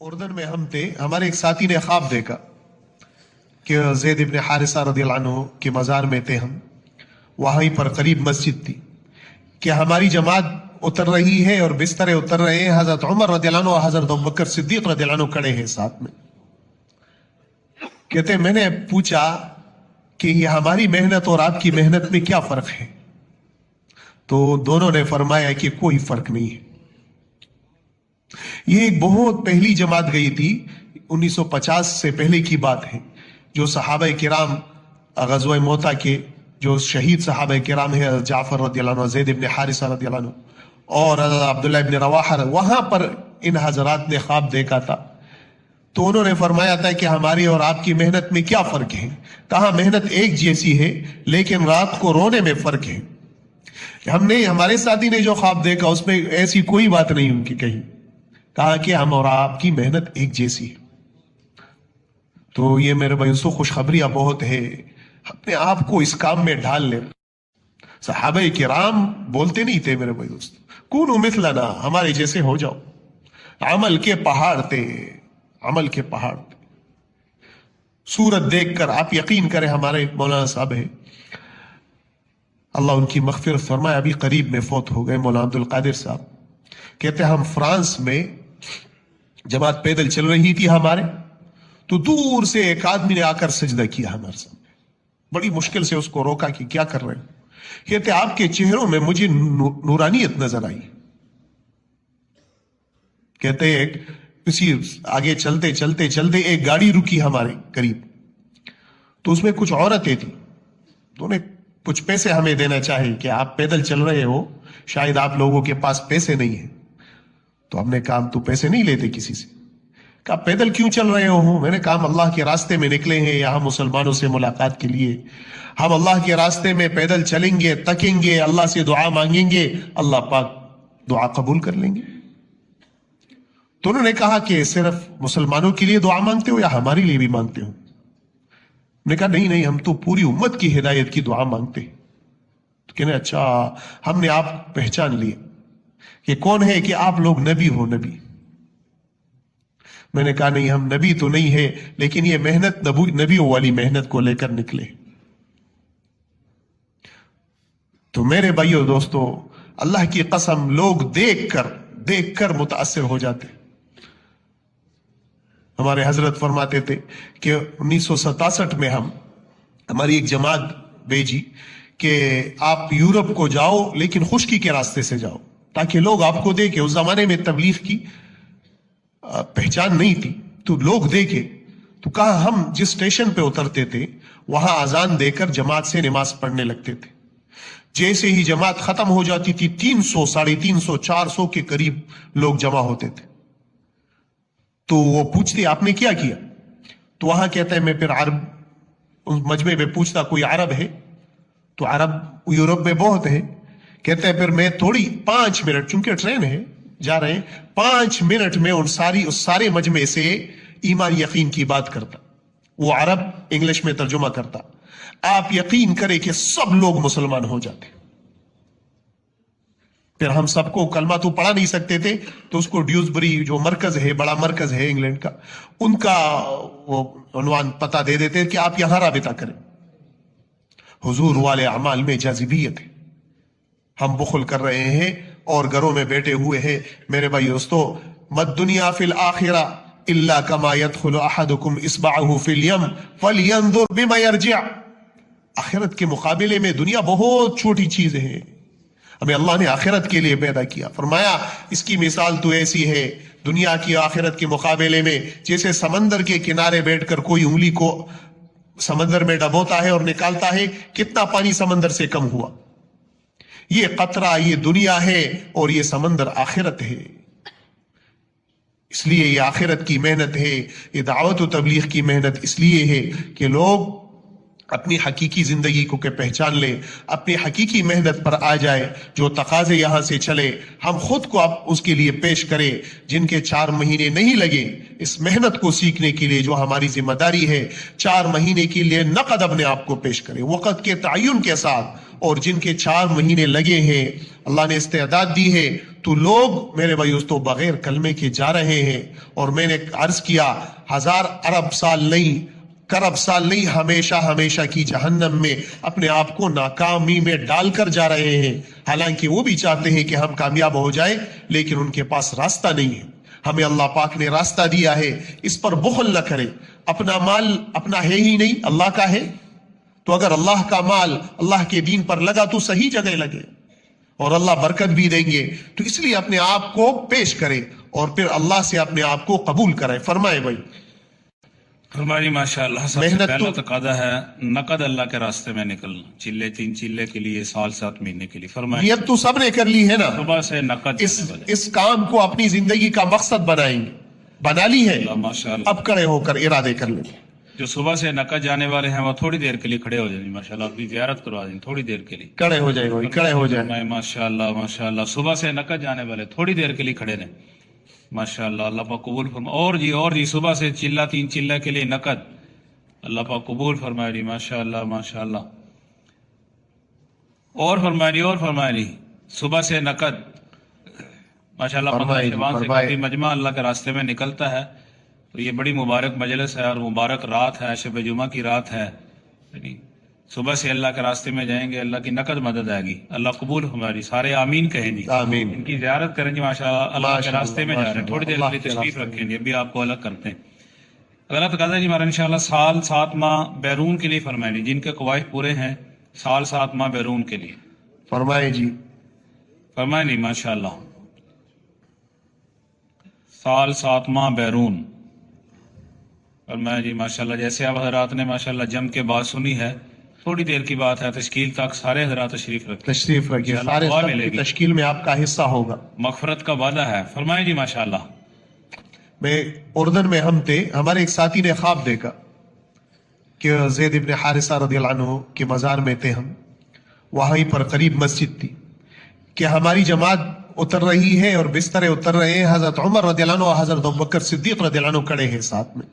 اردن میں ہم تھے، ہمارے ایک ساتھی نے خواب دیکھا کہ زید ابن حارثہ رضی اللہ عنہ کے مزار میں تھے ہم۔ وہیں پر قریب مسجد تھی کہ ہماری جماعت اتر رہی ہے اور بسترے اتر رہے ہیں۔ حضرت عمر رضی اللہ عنہ اور حضرت بکر صدیق رضی اللہ عنہ کھڑے ہیں ساتھ میں۔ کہتے میں نے پوچھا کہ یہ ہماری محنت اور آپ کی محنت میں کیا فرق ہے؟ تو دونوں نے فرمایا کہ کوئی فرق نہیں ہے۔ یہ ایک بہت پہلی جماعت گئی تھی انیس سو پچاس سے پہلے کی بات ہے، جو صحابہ کرام، غزوہ موتا کے، جو شہید صحابہ کرام ہے جعفر رضی اللہ عنہ، زید ابن حارثہ رضی اللہ عنہ، اور عبداللہ ابن رواحہ، وہاں پر ان حضرات نے خواب دیکھا تھا۔ تو انہوں نے فرمایا تھا کہ ہماری اور آپ کی محنت میں کیا فرق ہے؟ کہا محنت ایک جیسی ہے، لیکن رات کو رونے میں فرق ہے۔ ہم نے، ہمارے ساتھی نے جو خواب دیکھا، اس میں ایسی کوئی بات نہیں ان کی کہیں کہا کہ ہم اور آپ کی محنت ایک جیسی ہے۔ تو یہ میرے بھائی سو خوشخبریاں بہت ہے اپنے آپ کو اس کام میں ڈھال لیں۔ صحابہ کرام بولتے نہیں تھے میرے بھائی دوست۔ کون مثلنا ہمارے جیسے ہو جاؤ۔ عمل کے پہاڑ تھے۔ عمل کے پہاڑ تھے۔ سورت دیکھ کر آپ یقین کریں ہمارے مولانا صاحب ہے اللہ ان کی مغفرت فرمائے، ابھی قریب میں فوت ہو گئے مولانا عبد القادر صاحب۔ کہتے ہم فرانس میں جماعت پیدل چل رہی تھی ہمارے، تو دور سے ایک آدمی نے آ کر سجدہ کیا ہمارے سامنے۔ بڑی مشکل سے اس کو روکا کہ کیا کر رہے ہیں۔ کہتے آپ کے چہروں میں مجھے نورانیت نظر آئی۔ کہتے ایک کسی آگے چلتے چلتے چلتے ایک گاڑی رکی ہمارے قریب۔ تو اس میں کچھ عورتیں تھیں۔ تو انہیں کچھ پیسے ہمیں دینا چاہے کہ آپ پیدل چل رہے ہو، شاید آپ لوگوں کے پاس پیسے نہیں ہیں۔ تو ہم نے کہا تو پیسے نہیں لیتے کسی سے۔ کہا، پیدل کیوں چل رہے ہو؟ میں نے کہا اللہ کے راستے میں نکلے ہیں، یہاں مسلمانوں سے ملاقات کے لیے۔ ہم اللہ کے راستے میں پیدل چلیں گے، تکیں گے، اللہ سے دعا مانگیں گے، اللہ پاک دعا قبول کر لیں گے۔ تو انہوں نے کہا کہ صرف مسلمانوں کے لیے دعا مانگتے ہو یا ہمارے لیے بھی مانگتے ہو؟ نے کہا، نہیں نہیں، ہم تو پوری امت کی ہدایت کی دعا مانگتے تو کہنے اچھا ہم نے آپ پہچان لیے۔ کہ کون ہے کہ آپ لوگ نبی ہو نبی؟ میں نے کہا، نہیں، ہم نبی تو نہیں ہے لیکن یہ محنت نبیوں والی محنت کو لے کر نکلے۔ تو میرے بھائیو دوستو، اللہ کی قسم، لوگ دیکھ کر دیکھ کر متاثر ہو جاتے۔ ہمارے حضرت فرماتے تھے کہ انیس سو ستاسٹھ میں ہم، ہماری ایک جماعت بھیجی کہ آپ یورپ کو جاؤ، لیکن خشکی کے راستے سے جاؤ۔ تاکہ لوگ آپ کو دیکھے اس زمانے میں تبلیغ کی پہچان نہیں تھی۔ تو لوگ دیکھے تو کہا ہم جس اسٹیشن پہ اترتے تھے، وہاں آزان دے کر جماعت سے نماز پڑھنے لگتے تھے۔ جیسے ہی جماعت ختم ہو جاتی تھی، تین سو، ساڑھے تین سو، چار سو کے قریب لوگ جمع ہوتے تھے۔ تو وہ پوچھتے، آپ نے کیا کیا؟ تو وہاں کہتا ہے، میں پھر عرب مجمع میں پوچھتا، کوئی عرب ہے؟ تو عرب یورپ میں بہت ہے۔ کہتے ہیں، پھر میں تھوڑی پانچ منٹ، چونکہ ٹرین ہے، جا رہے ہیں، پانچ منٹ میں ان ساری، اس سارے مجمع سے ایمان یقین کی بات کرتا۔ وہ عرب انگلش میں ترجمہ کرتا۔ آپ یقین کرے کہ سب لوگ مسلمان ہو جاتے۔ پھر ہم سب کو کلمہ تو پڑھا نہیں سکتے تھے، تو اس کو ڈیوزبری جو مرکز ہے، بڑا مرکز ہے انگلینڈ کا، ان کا وہ عنوان پتا دے دیتے کہ آپ یہاں رابطہ کریں۔ حضور والے اعمال میں جاذبیت ہے۔ ہم بخل کر رہے ہیں اور گھروں میں بیٹھے ہوئے ہیں۔ میرے بھائی دوستو، مد دنیا فی الاخرہ اللہ کما يدخل احدکم اصبعه فی الیم فلینظر بما یرجع۔ آخرت کے مقابلے میں دنیا بہت چھوٹی چیز ہے۔ ہمیں اللہ نے آخرت کے لیے پیدا کیا۔ فرمایا، اس کی مثال تو ایسی ہے، دنیا کی آخرت کے مقابلے میں جیسے سمندر کے کنارے بیٹھ کر کوئی انگلی کو سمندر میں ڈبوتا ہے اور نکالتا ہے، کتنا پانی سمندر سے کم ہوا۔ یہ قطرہ، یہ دنیا ہے اور یہ سمندر آخرت ہے۔ اس لیے یہ آخرت کی محنت ہے، یہ دعوت و تبلیغ کی محنت اس لیے ہے کہ لوگ اپنی حقیقی زندگی کو کہ پہچان لے، اپنی حقیقی محنت پر آ جائے، جو تقاضے یہاں سے چلے، ہم خود کو اب اس کے لیے پیش کرے جن کے چار مہینے نہیں لگے، اس محنت کو سیکھنے کے لیے جو ہماری ذمہ داری ہے، چار مہینے کے لیے نقد اپنے آپ کو پیش کرے وقت کے تعین کے ساتھ، اور جن کے چار مہینے لگے ہیں، اللہ نے استعداد دی ہے، تو لوگ میرے بھائی تو بغیر کلمے کے جا رہے ہیں۔ اور میں نے عرض کیا، ہزار ارب سال نہیں کرب سال ہمیشہ ہمیشہ کی جہنم میں اپنے آپ کو ناکامی میں ڈال کر جا رہے ہیں۔ حالانکہ وہ بھی چاہتے ہیں کہ ہم کامیاب ہو جائیں، لیکن ان کے پاس راستہ نہیں ہے۔ ہمیں اللہ پاک نے راستہ دیا ہے، اس پر بخل نہ کرے اپنا مال اپنا ہے ہی نہیں، اللہ کا ہے۔ تو اگر اللہ کا مال اللہ کے دین پر لگا تو صحیح جگہ لگے۔ اور اللہ برکت بھی دیں گے۔ تو اس لیے اپنے آپ کو پیش کرے اور پھر اللہ سے اپنے آپ کو قبول کرے فرمائے بھائی۔ فرمایا جی ماشاء اللہ سب سے پہلا تقاضا ہے نقد اللہ کے راستے میں نکلنا چلے تین چلے کے لیے سال سات مہینے کے لیے۔ فرمایا نیت تو سب نے کر لی ہے نا۔ صبح سے نقد اس۔ اس کام کو اپنی زندگی کا مقصد بنائیں گے۔ بنا لی ہے۔ اب کڑے ہو کر ارادے کر لیں۔ جو صبح سے نقد جانے والے ہیں وہ تھوڑی دیر کے لیے کھڑے ہو جائیں گے ماشاء اللہ اپنی زیارت کروا دیں تھوڑی دیر کے لیے۔ کڑے ہو جائے بھائی کڑے ہو جائے میں ماشاء اللہ ماشاء اللہ صبح سے نقد جانے والے تھوڑی دیر کے لیے کھڑے رہیں۔ ماشاء اللہ اللہ پاک قبول فرما اور جی اور جی صبح سے چلا تین چلہ کے لیے نقد۔ اللہ پاک قبول فرمائے جی ماشاء اللہ ماشاء اللہ اور فرمائے جی اور فرمائے جی صبح سے نقد۔ ماشاء اللہ جی، سے مجمع اللہ کے راستے میں نکلتا ہے۔ تو یہ بڑی مبارک مجلس ہے اور مبارک رات ہے شب جمعہ کی رات ہے۔ یعنی صبح سے اللہ کے راستے میں جائیں گے اللہ کی نقد مدد آئے گی۔ اللہ قبول ہماری سارے آمین کہیں گے۔ آمین۔ ان کی زیارت کریں گے ماشاء اللہ اللہ کے راستے میں جا رہے ہیں۔ تھوڑی دیر کے لیے تشریف رکھیں گے ابھی آپ کو الگ کرتے ہیں۔ غلط قضا جی ہمارا انشاءاللہ سال سات ماہ بیرون کے لیے فرمائیں جی جن کے قواعد پورے ہیں سال سات ماہ بیرون کے لیے۔ فرمائے جی۔ فرمائیں نہیں ماشاء اللہ سال سات ماہ بیرون۔ فرمائیں جی ماشاء اللہ جیسے اب حضرات نے ماشاء اللہ جم کے بات سنی ہے تھوڑی دیر کی بات ہے تشکیل تک سارے حضرات تشریف رکھیں۔ تشریف انشاءاللہ سارے سب کی۔ تشکیل میں آپ کا حصہ ہوگا۔ مغفرت کا وعدہ ہے۔ فرمائیں جی ماشاء اللہ میں اردن میں ہم تھے ہمارے ایک ساتھی نے خواب دیکھا کہ زید ابن حارثہ رضی اللہ عنہ کے مزار میں تھے ہم۔ وہیں پر قریب مسجد تھی کہ ہماری جماعت اتر رہی ہے اور بسترے اتر رہے ہیں۔ حضرت عمر رضی اللہ عنہ اور حضرت بکر صدیق رضی اللہ عنہ کڑے ہیں ساتھ میں۔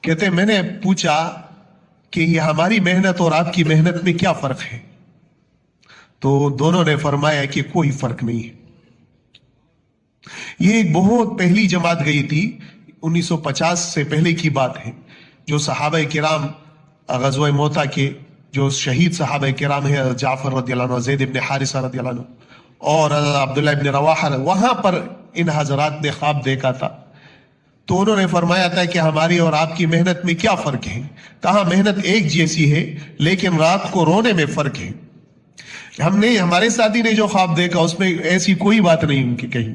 کہتے میں نے پوچھا کہ یہ ہماری محنت اور آپ کی محنت میں کیا فرق ہے؟ تو دونوں نے فرمایا کہ کوئی فرق نہیں ہے۔ یہ ایک بہت پہلی جماعت گئی تھی، انیس سو پچاس سے پہلے کی بات ہے، جو صحابہ کرام، غزوہ موتا کے جو شہید صحابہ کرام ہے حضرت جعفر رضی اللہ عنہ، زید ابن حارثہ رضی اللہ عنہ اور عبداللہ ابن رواحہ، وہاں پر ان حضرات نے خواب دیکھا تھا۔ تو انہوں نے فرمایا تھا کہ ہماری اور آپ کی محنت میں کیا فرق ہے؟ کہا، محنت ایک جیسی ہے، لیکن رات کو رونے میں فرق ہے۔ ہم نے، ہمارے ساتھی نے جو خواب دیکھا، اس میں ایسی کوئی بات نہیں ان کی کہی۔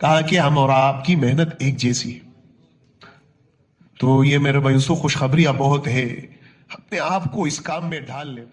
کہا کہ ہم اور آپ کی محنت ایک جیسی ہے۔ تو یہ میرے بھائی خوشخبریاں بہت ہے اپنے آپ کو اس کام میں ڈھال لیں۔